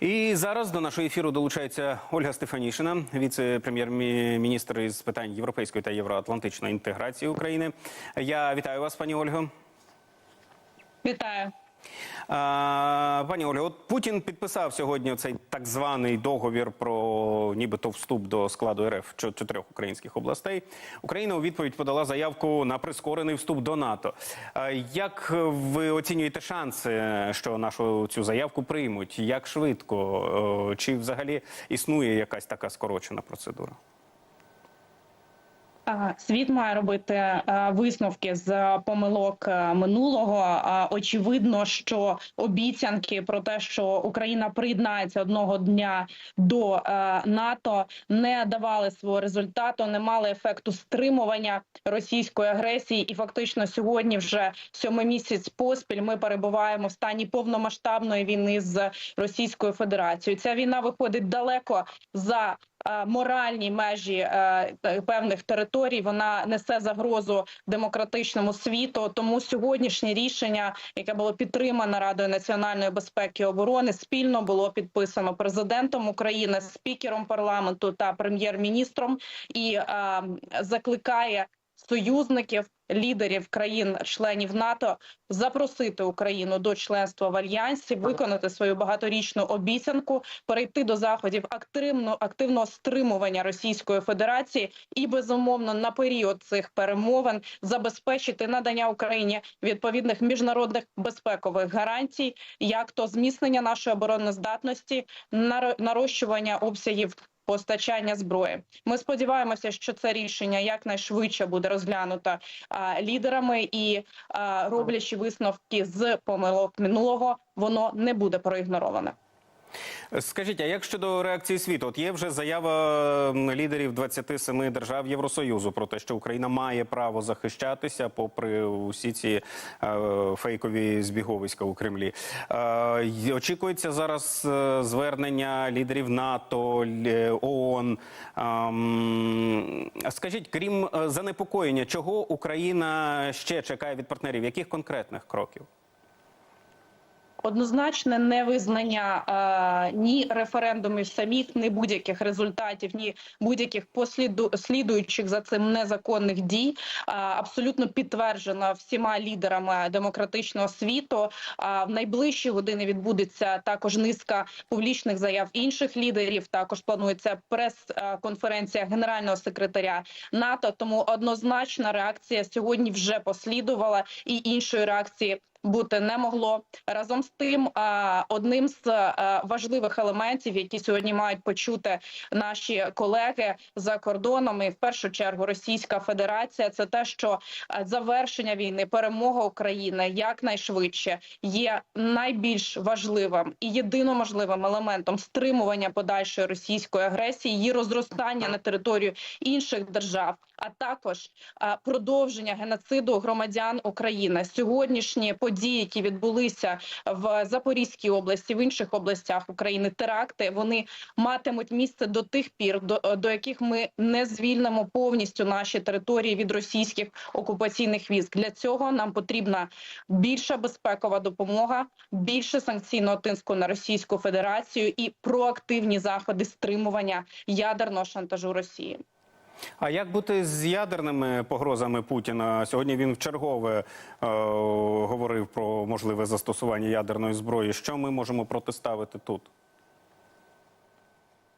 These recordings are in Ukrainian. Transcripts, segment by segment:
І зараз до нашого ефіру долучається Ольга Стефанішина, віце-прем'єр-міністр із питань європейської та євроатлантичної інтеграції України. Я вітаю вас, пані Ольго. Вітаю. А, пані Ольго, от Путін підписав сьогодні цей так званий договір про нібито вступ до складу РФ чо- чотирьох українських областей. Україна у відповідь подала заявку на прискорений вступ до НАТО. А, як ви оцінюєте шанси, що нашу цю заявку приймуть? Як швидко? Чи взагалі існує якась така скорочена процедура? Світ має робити висновки з помилок минулого. Очевидно, що обіцянки про те, що Україна приєднається одного дня до НАТО, не давали свого результату, не мали ефекту стримування російської агресії. І фактично сьогодні, вже сьомий місяць поспіль, ми перебуваємо в стані повномасштабної війни з Російською Федерацією. Ця війна виходить далеко за е, моральні межі е, е, певних територій. Вона несе загрозу демократичному світу. Тому сьогоднішнє рішення, яке було підтримано Радою національної безпеки і оборони, спільно було підписано президентом України, спікером парламенту та прем'єр-міністром, і е, закликає союзників. Лідерів країн-членів НАТО запросити Україну до членства в альянсі, виконати свою багаторічну обіцянку, перейти до заходів активно активного стримування Російської Федерації і безумовно на період цих перемовин забезпечити надання Україні відповідних міжнародних безпекових гарантій, як то зміцнення нашої обороноздатності, наро- нарощування обсягів. Постачання зброї. Ми сподіваємося, що це рішення якнайшвидше буде розглянуто а, лідерами і а, роблячи висновки з помилок минулого, воно не буде проігнороване. Скажіть, а як щодо реакції світу? От є вже заява лідерів 27 держав Євросоюзу про те, що Україна має право захищатися, попри усі ці е, фейкові збіговиська у Кремлі. Е, очікується зараз е, звернення лідерів НАТО, ООН. Ем, скажіть, крім занепокоєння, чого Україна ще чекає від партнерів? Яких конкретних кроків? Однозначне невизнання е, ні референдумів самих, ні будь-яких результатів, ні будь-яких посліду слідуючих за цим незаконних дій е, абсолютно підтверджено всіма лідерами демократичного світу. А в найближчі години відбудеться також низка публічних заяв інших лідерів. Також планується прес-конференція генерального секретаря НАТО. Тому однозначна реакція сьогодні вже послідувала, і іншої реакції бути не могло. Разом з тим, одним з важливих елементів, які сьогодні мають почути наші колеги за кордоном, і в першу чергу Російська Федерація, це те, що завершення війни, перемога України якнайшвидше є найбільш важливим і єдино можливим елементом стримування подальшої російської агресії, її розростання на територію інших держав, а також продовження геноциду громадян України. Сьогоднішні події, які відбулися в Запорізькій області, в інших областях України, теракти, вони матимуть місце до тих пір, до, до яких ми не звільнимо повністю наші території від російських окупаційних військ. Для цього нам потрібна більша безпекова допомога, більше санкційного тиску на Російську Федерацію і проактивні заходи стримування ядерного шантажу Росії. А як бути з ядерними погрозами Путіна? Сьогодні він вчергове е, говорив про можливе застосування ядерної зброї. Що ми можемо протиставити тут?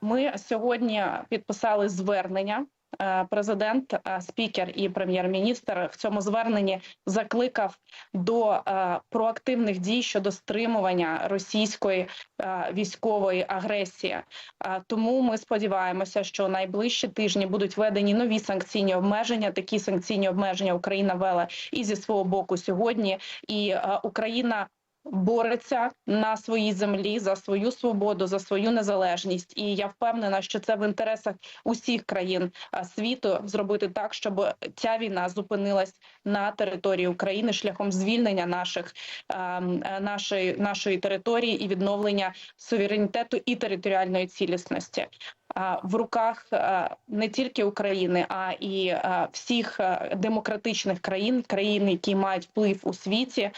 Ми сьогодні підписали звернення. Е, Президент, е, спікер і прем'єр-міністр в цьому зверненні закликав до е, проактивних дій щодо стримування російської військової агресії. Тому ми сподіваємося, що найближчі тижні будуть введені нові санкційні обмеження. Такі санкційні обмеження Україна вела і зі свого боку сьогодні. І Україна бореться на своїй землі за свою свободу, за свою незалежність. І я впевнена, що це в інтересах усіх країн світу зробити так, щоб ця війна зупинилась на території України шляхом звільнення наших е, нашої нашої території і відновлення суверенітету і територіальної цілісності. А, В руках е, не тільки України, а і е, всіх е, демократичних країн, країн, які мають вплив у світі,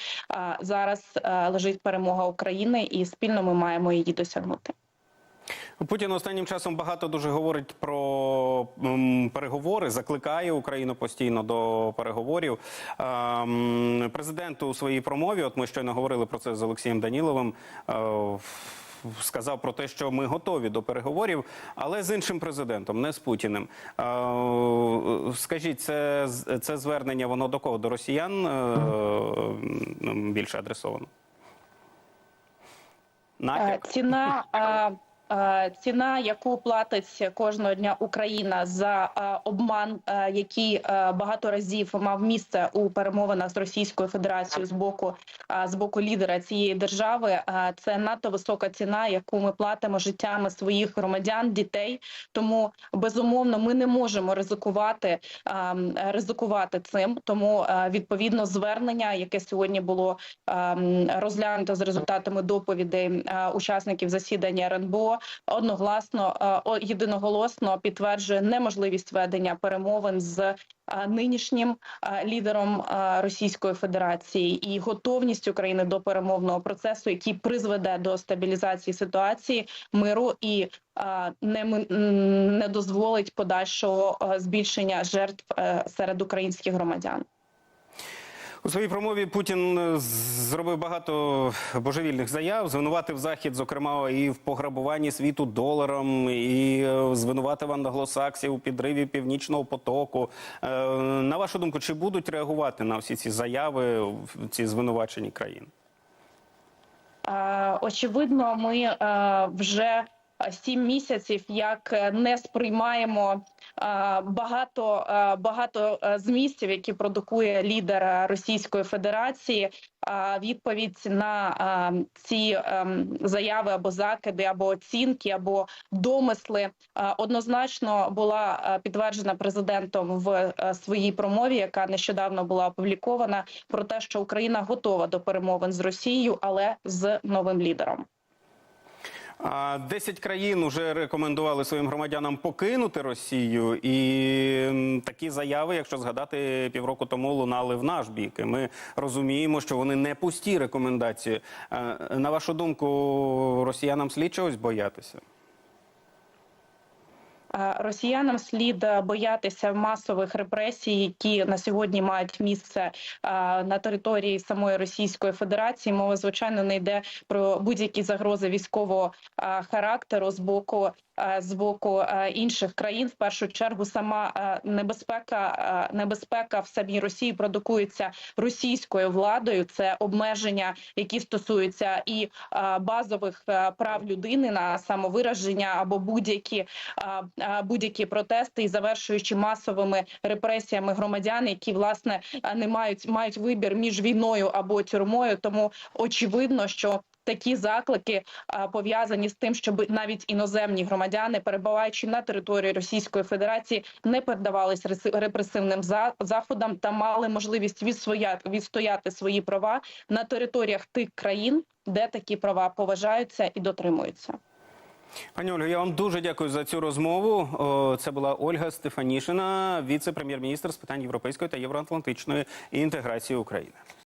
зараз е, е, лежить перемога України, і спільно ми маємо її досягнути. Путін останнім часом багато дуже говорить про переговори, закликає Україну постійно до переговорів. Ем, президент у своїй промові, от ми щойно говорили про це з Олексієм Даніловим. Сказав про те, що ми готові до переговорів, але з іншим президентом, не з Путіним. Скажіть, це, це звернення воно до кого? До росіян е, більше адресовано? Е, Натяк? Ціна, е, ціна, яку платить кожного дня Україна за е, обман, е, який е, багато разів мав місце у перемовинах з Російською Федерацією з боку е, з боку лідера цієї держави, е, це надто висока ціна, яку ми платимо життями своїх громадян, дітей. Тому безумовно ми не можемо ризикувати е, ризикувати цим. Тому е, відповідно звернення, яке сьогодні було ем, розглянуто з результатами доповідей е, учасників засідання РНБО, одногласно е, єдиноголосно підтверджує неможливість ведення перемовин з е, нинішнім е, лідером Російської Федерації і готовність України до перемовного процесу, який призведе до стабілізації ситуації миру і не, не дозволить подальшого збільшення жертв серед українських громадян. У своїй промові Путін е, зробив багато божевільних заяв, звинуватив захід, зокрема, і в пограбуванні світу доларом, і е, звинуватив англосаксів у підриві північного потоку. Е, На вашу думку, чи будуть реагувати на всі ці заяви, в ці звинувачені країни? Очевидно, ми вже сім місяців як не сприймаємо багато е, багато е, змістів, які продукує лідер е, Російської Федерації. Відповідь на е, ці е, заяви або закиди, або оцінки, або домисли е, однозначно була е, підтверджена президентом в е, своїй промові, яка нещодавно була опублікована, про те, що Україна готова до перемовин з Росією, але з новим лідером. А 10 країн вже рекомендували своїм громадянам покинути Росію, і такі заяви, якщо згадати півроку тому, лунали в наш бік. І ми розуміємо, що вони не пусті рекомендації. Е, На вашу думку, росіянам слід чогось боятися? Е, Росіянам слід е, боятися масових репресій, які на сьогодні мають місце е, на території самої Російської Федерації. Мова звичайно не йде про будь-які загрози військового характеру з боку з боку е, інших країн. В першу чергу сама е, небезпека е, небезпека в самій Росії продукується російською владою. Це обмеження, які стосуються і е, базових е, прав людини на самовираження або будь-які будь-які протести і завершуючи масовими репресіями громадян, які власне не мають мають вибір між війною або тюрмою. Тому очевидно, що Такі заклики пов'язані з тим, щоб навіть іноземні громадяни, перебуваючи на території Російської Федерації, не піддавались реси- репресивним заходам та мали можливість відстояти, свої права на територіях тих країн, де такі права поважаються і дотримуються. Пані Ольго, я вам дуже дякую за цю розмову. Це була Ольга Стефанішина, віце-прем'єр-міністр з питань європейської та євроатлантичної інтеграції України.